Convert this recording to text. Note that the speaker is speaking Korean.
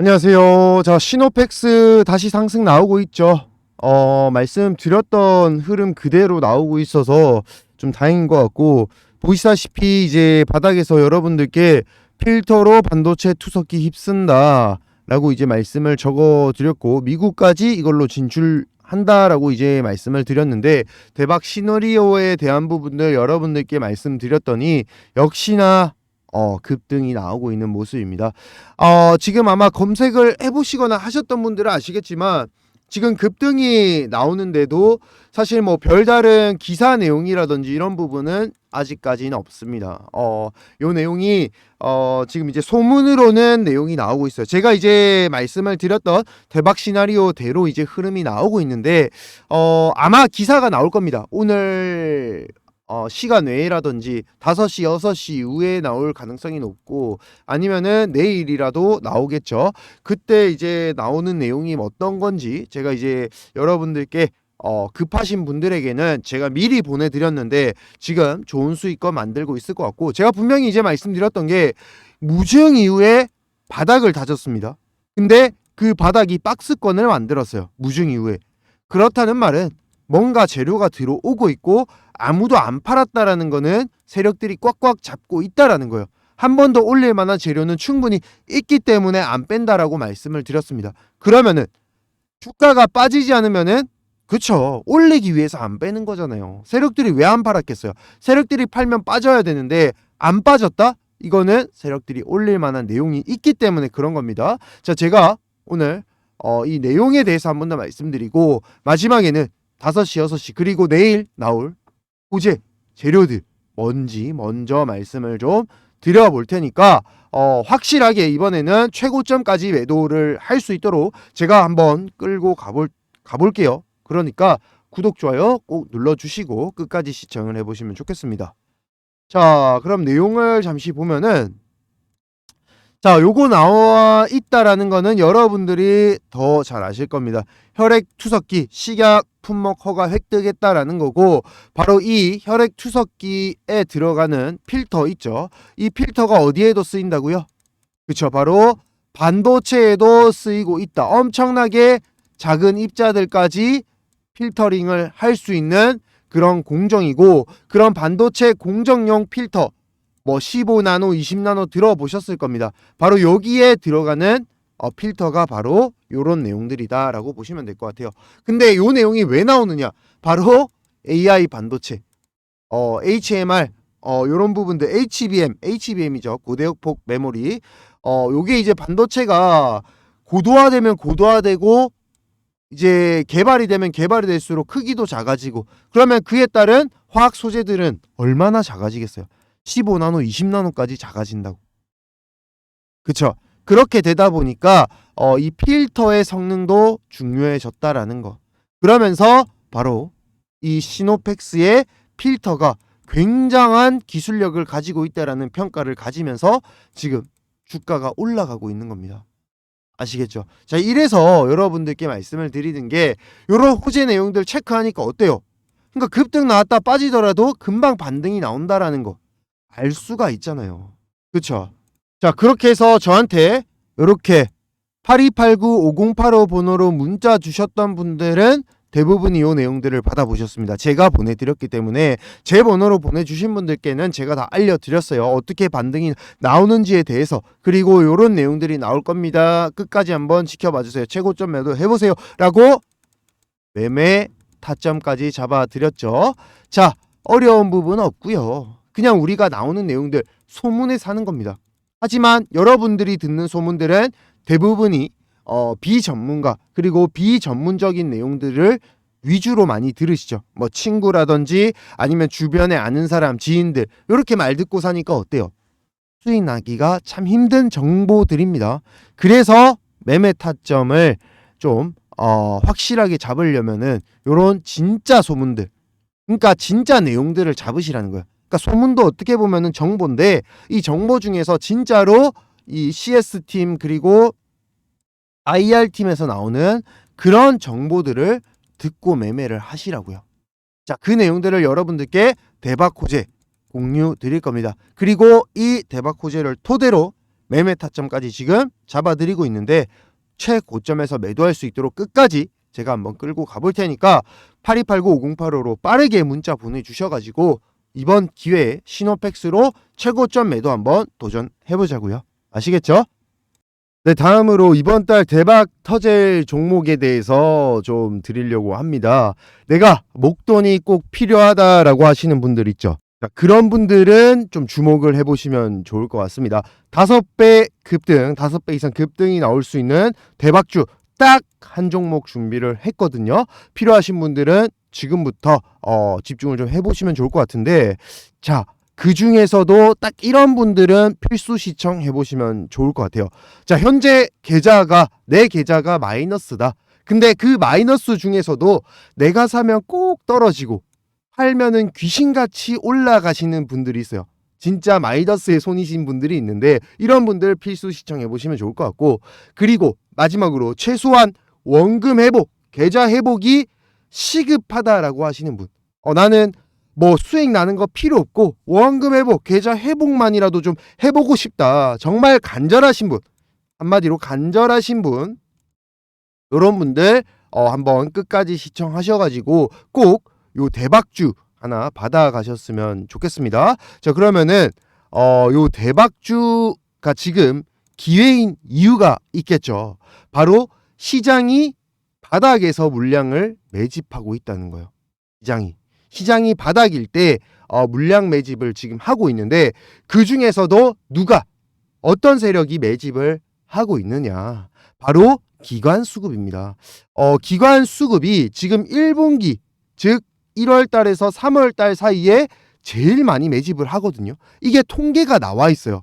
안녕하세요. 자, 시노팩스 다시 상승 나오고 있죠. 어, 말씀드렸던 흐름 그대로 나오고 있어서 좀 다행인 것 같고, 보시다시피 이제 바닥에서 여러분들께 필터로 반도체 투석기 휩쓴다. 라고 이제 말씀을 적어 드렸고, 미국까지 이걸로 진출 한다라고 이제 말씀을 드렸는데, 대박 시너리오에 대한 부분들 여러분들께 말씀드렸더니, 역시나 어, 급등이 나오고 있는 모습입니다. 어, 지금 아마 검색을 해보시거나 하셨던 분들은 아시겠지만 지금 급등이 나오는데도 사실 뭐 별다른 기사 내용이라든지 이런 부분은 아직까지는 없습니다. 어, 요 내용이 어, 지금 이제 소문으로는 내용이 나오고 있어요. 제가 이제 말씀을 드렸던 대박 시나리오대로 이제 흐름이 나오고 있는데 어, 아마 기사가 나올 겁니다. 오늘 어, 시간 외라든지 5시, 6시 이후에 나올 가능성이 높고 아니면은 내일이라도 나오겠죠. 그때 이제 나오는 내용이 어떤 건지 제가 이제 여러분들께 어, 급하신 분들에게는 제가 미리 보내드렸는데 지금 좋은 수익권 만들고 있을 것 같고 제가 분명히 이제 말씀드렸던 게 무증 이후에 바닥을 다졌습니다. 근데 그 바닥이 박스권을 만들었어요. 무증 이후에. 그렇다는 말은 뭔가 재료가 들어오고 있고 아무도 안 팔았다라는 거는 세력들이 꽉꽉 잡고 있다라는 거예요. 한 번 더 올릴 만한 재료는 충분히 있기 때문에 안 뺀다라고 말씀을 드렸습니다. 그러면은 주가가 빠지지 않으면은 그쵸 올리기 위해서 안 빼는 거잖아요. 세력들이 왜 안 팔았겠어요? 세력들이 팔면 빠져야 되는데 안 빠졌다? 이거는 세력들이 올릴 만한 내용이 있기 때문에 그런 겁니다. 자 제가 오늘 어, 이 내용에 대해서 한 번 더 말씀드리고 마지막에는 5시, 6시 그리고 내일 나올 호재 재료들 뭔지 먼저 말씀을 좀 드려볼 테니까 어, 확실하게 이번에는 최고점까지 매도를 할 수 있도록 제가 한번 끌고 가볼 가볼게요. 그러니까 구독 좋아요 꼭 눌러주시고 끝까지 시청을 해보시면 좋겠습니다. 자, 그럼 내용을 잠시 보면은 자, 요거 나와 있다라는 거는 여러분들이 더 잘 아실 겁니다. 혈액 투석기 식약 품목 허가 획득했다라는 거고 바로 이 혈액 투석기에 들어가는 필터 있죠. 이 필터가 어디에도 쓰인다고요? 그쵸 바로 반도체에도 쓰이고 있다. 엄청나게 작은 입자들까지 필터링을 할 수 있는 그런 공정이고 그런 반도체 공정용 필터 뭐 15나노, 20나노 들어보셨을 겁니다. 바로 여기에 들어가는 어, 필터가 바로 요런 내용들이다라고 보시면 될 것 같아요. 근데 요 내용이 왜 나오느냐? 바로 AI 반도체, 어, HMR, 어, 요런 부분들, HBM, HBM이죠. 고대역폭 메모리. 어, 요게 이제 반도체가 고도화되면 고도화되고 이제 개발이 되면 개발이 될수록 크기도 작아지고 그러면 그에 따른 화학 소재들은 얼마나 작아지겠어요? 15나노, 20나노까지 작아진다고. 그쵸? 그렇게 되다 보니까 어, 이 필터의 성능도 중요해졌다라는 거. 그러면서 바로 이 시노펙스의 필터가 굉장한 기술력을 가지고 있다라는 평가를 가지면서 지금 주가가 올라가고 있는 겁니다. 아시겠죠? 자, 이래서 여러분들께 말씀을 드리는 게 이런 호재 내용들 체크하니까 어때요? 그러니까 급등 나왔다 빠지더라도 금방 반등이 나온다라는 거. 알 수가 있잖아요. 그쵸? 자, 그렇게 해서 저한테 이렇게 8289-5085 번호로 문자 주셨던 분들은 대부분 이 내용들을 받아보셨습니다. 제가 보내드렸기 때문에 제 번호로 보내주신 분들께는 제가 다 알려드렸어요. 어떻게 반등이 나오는지에 대해서 그리고 이런 내용들이 나올 겁니다. 끝까지 한번 지켜봐 주세요. 최고점 매도 해보세요. 라고 매매 타점까지 잡아드렸죠. 자, 어려운 부분 없고요. 그냥 우리가 나오는 내용들 소문에 사는 겁니다. 하지만 여러분들이 듣는 소문들은 대부분이 어, 비전문가 그리고 비전문적인 내용들을 위주로 많이 들으시죠. 뭐 친구라든지 아니면 주변에 아는 사람, 지인들 이렇게 말 듣고 사니까 어때요? 수익 나기가 참 힘든 정보들입니다. 그래서 매매 타점을 좀 어, 확실하게 잡으려면은 요런 진짜 소문들 그러니까 진짜 내용들을 잡으시라는 거예요. 그러니까 소문도 어떻게 보면은 정보인데 이 정보 중에서 진짜로 이 CS 팀 그리고 IR 팀에서 나오는 그런 정보들을 듣고 매매를 하시라고요. 자, 그 내용들을 여러분들께 대박 호재 공유 드릴 겁니다. 그리고 이 대박 호재를 토대로 매매 타점까지 지금 잡아드리고 있는데 최고점에서 매도할 수 있도록 끝까지 제가 한번 끌고 가볼 테니까 8289-5085로 빠르게 문자 보내주셔가지고 이번 기회에 신호팩스로 최고점 매도 한번 도전해보자고요. 아시겠죠? 네, 다음으로 이번 달 대박 터질 종목에 대해서 좀 드리려고 합니다. 내가 목돈이 꼭 필요하다라고 하시는 분들 있죠. 자, 그런 분들은 좀 주목을 해보시면 좋을 것 같습니다. 다섯 배 급등, 다섯 배 이상 급등이 나올 수 있는 대박주 딱 한 종목 준비를 했거든요. 필요하신 분들은 지금부터 어, 집중을 좀 해보시면 좋을 것 같은데, 자, 그 중에서도 딱 이런 분들은 필수 시청해 보시면 좋을 것 같아요. 자, 현재 계좌가 내 계좌가 마이너스다. 근데 그 마이너스 중에서도 내가 사면 꼭 떨어지고 팔면은 귀신같이 올라가시는 분들이 있어요. 진짜 마이너스에 손이신 분들이 있는데 이런 분들 필수 시청해 보시면 좋을 것 같고 그리고 마지막으로 최소한 원금 회복, 계좌 회복이 시급하다라고 하시는 분. 어, 나는 뭐 수익 나는 거 필요 없고 원금 회복, 계좌 회복만이라도 좀 해보고 싶다. 정말 간절하신 분, 한마디로 간절하신 분, 이런 분들 어, 한번 끝까지 시청하셔가지고 꼭 요 대박주 하나 받아가셨으면 좋겠습니다. 자 그러면은 어, 요 대박주가 지금 기회인 이유가 있겠죠. 바로 시장이 바닥에서 물량을 매집하고 있다는 거예요. 시장이. 시장이 바닥일 때 어, 물량 매집을 지금 하고 있는데 그 중에서도 누가 어떤 세력이 매집을 하고 있느냐 바로 기관 수급입니다. 어, 기관 수급이 지금 1분기 즉 1월 달에서 3월 달 사이에 제일 많이 매집을 하거든요. 이게 통계가 나와 있어요.